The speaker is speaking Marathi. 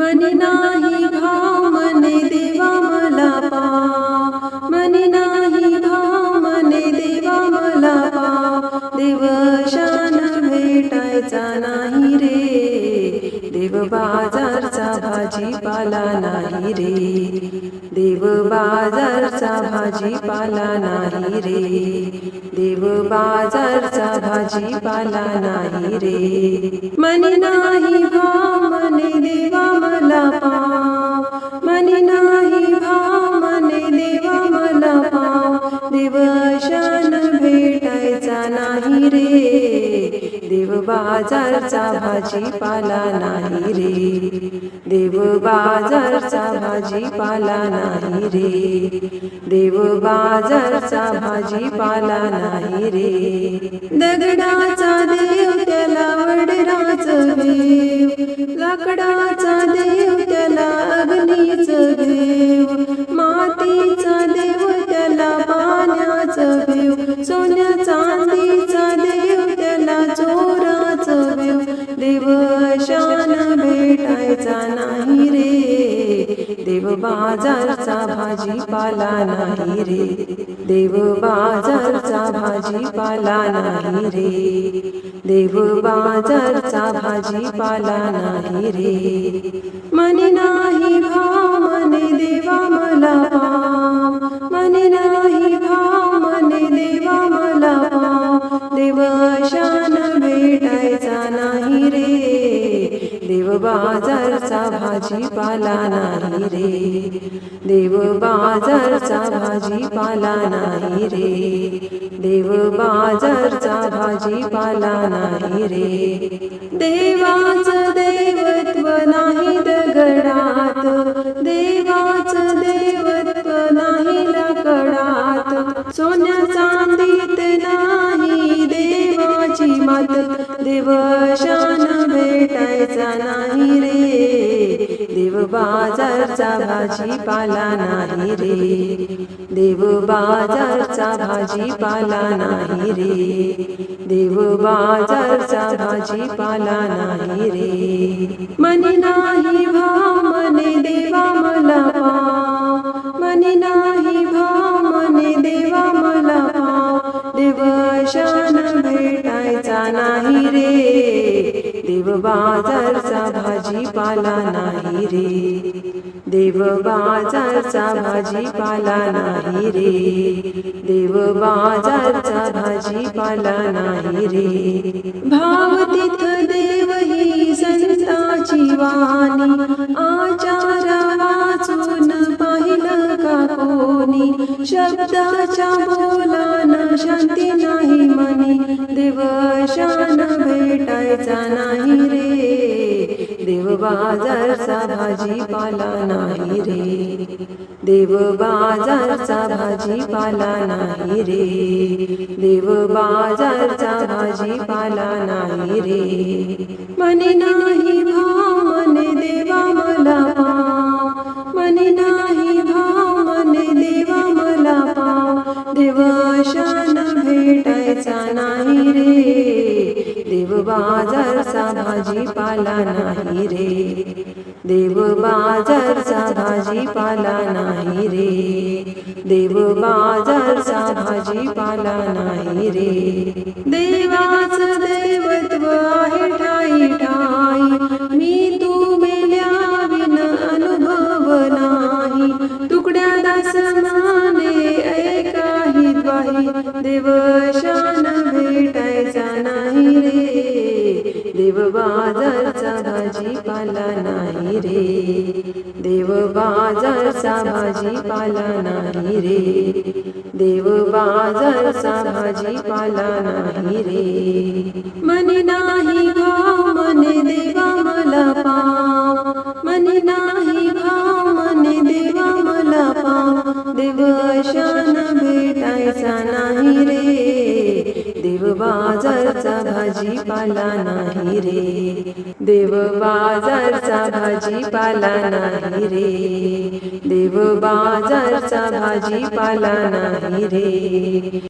मनी नाही भाव मने देवा मला पा. मनी नाही भाव देवा मला पा. देव शान भेटायचा नाही रे. देव बाजारचा भाजीपाला नाही रे. देव बाजारचा भाजीपाला नाही रे. देव बाजारचा भाजीपाला नाही रे. मनी नाही भा मने देवा मला पाव मनी नाही भा मने देवा मला पाव देव शान भेटायचा नाही रे. देव बाजारचा भाजीपाला नाही रे. देव बाजारचा भाजीपाला नाही रे. देव बाजारचा भाजीपाला नाही रे. दगडाचा देव त्याला वडराच देव. लाकडाचा देव त्याला अग्नीच देव. मातीचा देव त्याला पाण्याच देव. सोन्या चांदीचा बाजारचा भाजीपाला नाही रे. देव बाजारचा भाजीपाला नाही रे. देव बाजारचा भाजीपाला नाही रे. मनी नाही भा मने देवा मला पा मनी नाही भाजीपाला नाही रे. देव बाजारचा भाजीपाला नाही रे. देव बाजारचा भाजीपाला नाही रे. देवाचं देवत्व नाही दगडात देवाचं देवत्व नाही लाकडात सोन्या चांदीत नाही देवाची मात. देव शान भेटायचा नाही रे. बाजारचा भाजीपाला नाही रे. देव बाजारचा भाजीपाला नाही रे. देव बाजारचा भाजीपाला नाही रे. मनी नाही भाव मने देवा मला पाव मनी नाही भाव मने देवा मला देव शान भेटायचा नाही रे. देव बाजारचा भाजीपाला नाही रे. देव बाजारचा भाजीपाला नाही रे. देव बाजारचा भाजीपाला नाही रे. भाव तिथ देव ही संताची वाणी. आचार वाचून पाहिलं का कोणी? शब्दाच्या बोलाना शांती नाही मनी देव शान भेटायचा नाही. बाजारचा भाजीपाला नाही रे. देव बाजारचा भाजीपाला नाही रे. देव बाजारचा भाजीपाला नाही रे. मने नाही भाव मने देवा मला पाव मने नाही भाव मने देवा मला पाव देव शान भेटायचा नाही रे. देव बाजार भाजी पाला नाही रे. देव बाजारचा भाजी पाला नाही रे. देव बाजारचा भाजी पाला नाही रे. देवाच देवत्व आहे ठाई ठाई. मी तू मेल्या विन अनुभव नाही. तुकड्या दास माने ऐकाही द्वाही देव देव बाजारचा भाजीपाला नाही रे. देव बाजारचा भाजीपाला नाही रे. मनी नाही भाव मने देवा मला पाव. मनी नाही भाव मने देवा मला पाव. देव शान भेटायचा बाजारचा भाजीपाला नाही रे. देव बाजारचा भाजीपाला नाही रे. देव बाजारचा भाजीपाला नाही रे.